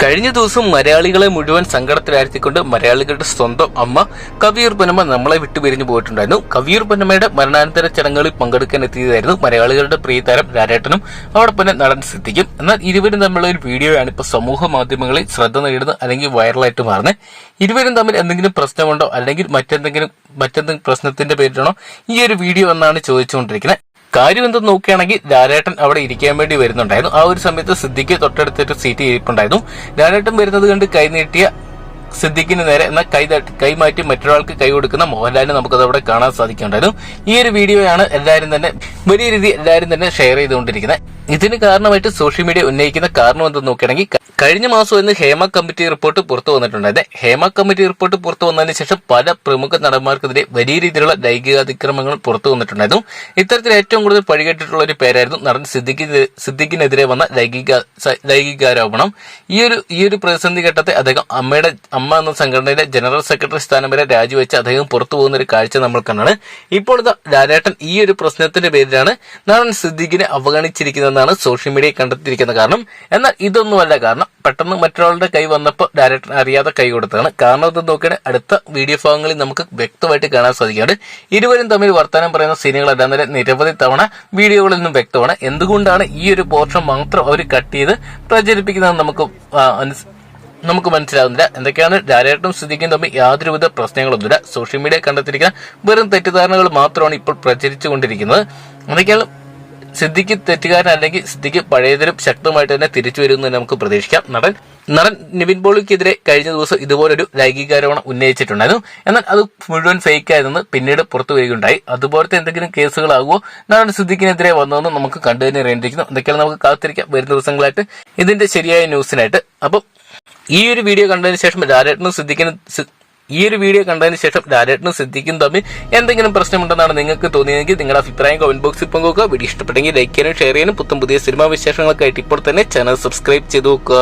കഴിഞ്ഞ ദിവസം മലയാളികളെ മുഴുവൻ സങ്കടത്തിലാഴ്ത്തിക്കൊണ്ട് മലയാളികളുടെ സ്വന്തം അമ്മ കവിയൂർ പൊന്നമ്മ നമ്മളെ വിട്ടുപിരിഞ്ഞു പോയിട്ടുണ്ടായിരുന്നു. കവിയൂർ പൊന്നമ്മയുടെ മരണാനന്തര ചടങ്ങുകളിൽ പങ്കെടുക്കാൻ എത്തിയതായിരുന്നു മലയാളികളുടെ പ്രിയതാരം രാരേട്ടനും. അതോടൊപ്പം നടൻ സിദ്ധിക്കും എന്നാൽ ഇരുവരും തമ്മിലുള്ള ഒരു വീഡിയോയാണ് ഇപ്പോൾ സമൂഹ മാധ്യമങ്ങളിൽ ശ്രദ്ധ നേടുന്നത് അല്ലെങ്കിൽ വൈറലായിട്ട് മാറുന്നത്. ഇരുവരും തമ്മിൽ എന്തെങ്കിലും പ്രശ്നമുണ്ടോ? അല്ലെങ്കിൽ മറ്റെന്തെങ്കിലും മറ്റെന്തെങ്കിലും പ്രശ്നത്തിന്റെ പേരിലാണോ ഈ ഒരു വീഡിയോ എന്നാണ് ചോദിച്ചുകൊണ്ടിരിക്കുന്നത്. കാര്യം എന്തെന്ന് നോക്കുകയാണെങ്കിൽ ലാലേട്ടൻ അവിടെ ഇരിക്കാൻ വേണ്ടി വരുന്നുണ്ടായിരുന്നു. ആ ഒരു സമയത്ത് സിദ്ദിഖ് തൊട്ടടുത്തൊരു സീറ്റ് ഇരിപ്പുണ്ടായിരുന്നു. ലാലേട്ടൻ വരുന്നത് കണ്ട് കൈനീട്ടിയ സിദ്ദിഖിന് നേരെ എന്നാൽ കൈ കൈമാറ്റി മറ്റൊരാൾക്ക് കൈ കൊടുക്കുന്ന മോഹൻലാലിനെ നമുക്കത് അവിടെ കാണാൻ സാധിക്കുന്നുണ്ടായിരുന്നു ഈ ഒരു വീഡിയോയാണ് എല്ലാവരും തന്നെ വലിയ രീതിയിൽ എല്ലാവരും തന്നെ ഷെയർ ചെയ്തുകൊണ്ടിരിക്കുന്നത്. ഇതിന് കാരണമായിട്ട് സോഷ്യൽ മീഡിയ ഉന്നയിക്കുന്ന കാരണം എന്തെന്ന് നോക്കുകയാണെങ്കിൽ കഴിഞ്ഞ മാസം ഇന്ന് ഹേമ കമ്മിറ്റി റിപ്പോർട്ട് പുറത്തു വന്നിട്ടുണ്ട്. അതെ ഹേമ കമ്മിറ്റി റിപ്പോർട്ട് പുറത്തു വന്നതിന് ശേഷം പല പ്രമുഖ നടന്മാർക്കെതിരെ വലിയ രീതിയിലുള്ള ലൈംഗികാതിക്രമങ്ങൾ പുറത്തു വന്നിട്ടുണ്ടായിരുന്നു. ഇത്തരത്തിൽ ഏറ്റവും കൂടുതൽ പഴികേട്ടിട്ടുള്ള ഒരു പേരായിരുന്നു നടൻ സിദ്ദിഖി സിദ്ദിഖിനെതിരെ വന്ന ലൈംഗിക ലൈംഗികാരോപണം. ഈ ഒരു ഈ ഒരു പ്രതിസന്ധി ഘട്ടത്തെ അദ്ദേഹം അമ്മയുടെ അമ്മ എന്ന സംഘടനയുടെ ജനറൽ സെക്രട്ടറി സ്ഥാനം വരെ രാജിവെച്ച് അദ്ദേഹം പുറത്തു പോകുന്ന ഒരു കാഴ്ച നമ്മൾ കണ്ടാണ്. ഇപ്പോഴത്തെ ലാലേട്ടൻ ഈ ഒരു പ്രശ്നത്തിന്റെ പേരിലാണ് നടൻ സിദ്ദിഖിനെ അവഗണിച്ചിരിക്കുന്നതെന്നാണ് സോഷ്യൽ മീഡിയയിൽ കണ്ടെത്തിയിരിക്കുന്ന കാരണം. എന്നാൽ ഇതൊന്നുമല്ല കാരണം. പെട്ടെന്ന് മറ്റൊരാളുടെ കൈ വന്നപ്പോൾ ഡയറക്ടർ അറിയാതെ കൈ കൊടുത്തതാണ്. കാരണം ഇത് നോക്കിയാൽ അടുത്ത വീഡിയോ ഭാഗങ്ങളിൽ നമുക്ക് വ്യക്തമായിട്ട് കാണാൻ സാധിക്കുന്നുണ്ട് ഇരുവരും തമ്മിൽ വർത്തമാനം പറയുന്ന സീനുകളെല്ലാം തന്നെ നിരവധി തവണ വീഡിയോകളിൽ നിന്നും വ്യക്തമാണ്. എന്തുകൊണ്ടാണ് ഈ ഒരു പോർഷൻ മാത്രം അവർ കട്ട് ചെയ്ത് പ്രചരിപ്പിക്കുന്നത് നമുക്ക് നമുക്ക് മനസ്സിലാവുന്നില്ല. എന്തൊക്കെയാണ് ഡയറക്ടറും സ്ഥിതിക്കും തമ്മിൽ യാതൊരുവിധ പ്രശ്നങ്ങളൊന്നുമില്ല. സോഷ്യൽ മീഡിയ കണ്ടെത്തിയിരിക്കുന്ന വെറും തെറ്റിദ്ധാരണകൾ മാത്രമാണ് ഇപ്പോൾ പ്രചരിച്ചുകൊണ്ടിരിക്കുന്നത്. എന്തൊക്കെയാണ് സിദ്ദിഖ് തെറ്റുകാരൻ അല്ലെങ്കിൽ സിദ്ദിഖ് പഴയതിലും ശക്തമായിട്ട് തന്നെ തിരിച്ചു വരുമെന്ന് നമുക്ക് പ്രതീക്ഷിക്കാം. നടൻ നടൻ നിവിൻ പോളിക്കെതിരെ കഴിഞ്ഞ ദിവസം ഇതുപോലൊരു ലൈംഗികാരോപണം ഉന്നയിച്ചിട്ടുണ്ടായിരുന്നു. എന്നാൽ അത് മുഴുവൻ ഫേക്ക് ആയതെന്ന് പിന്നീട് പുറത്തു വരികയുണ്ടായി. അതുപോലത്തെ എന്തെങ്കിലും കേസുകളാകുമോ? നടൻ സിദ്ദിഖിനെതിരെ വന്നതെന്ന് നമുക്ക് കണ്ടു തന്നെ അറിയേണ്ടിയിരിക്കുന്നു. എന്തൊക്കെയാണ് നമുക്ക് കാത്തിരിക്കാം വരുന്ന ദിവസങ്ങളായിട്ട്. ഇതിന്റെ ശരിയായ ന്യൂസിനായിട്ട്. അപ്പം ഈ ഒരു വീഡിയോ കണ്ടതിന് ശേഷം ലാലേട്ടനും സിദ്ദിഖിനും ഈ ഒരു വീഡിയോ കണ്ടതിന് ശേഷം ലാലേട്ടനും സിദ്ധിക്കും തമ്മിൽ എന്തെങ്കിലും പ്രശ്നമുണ്ടെന്നാണ് നിങ്ങൾക്ക് തോന്നിയതെങ്കിൽ നിങ്ങളുടെ അഭിപ്രായം കമന്റ് ബോക്സിൽ പങ്കുവെക്കുക. വീഡിയോ ഇഷ്ടപ്പെട്ടെങ്കിൽ ലൈക്ക് ചെയ്യാനും ഷെയർ ചെയ്യാനും. പുത്തം പുതിയ സിനിമാ വിശേഷങ്ങൾക്കായിട്ട് ഇപ്പോൾ തന്നെ ചാനൽ സബ്സ്ക്രൈബ് ചെയ്തു നോക്കുക.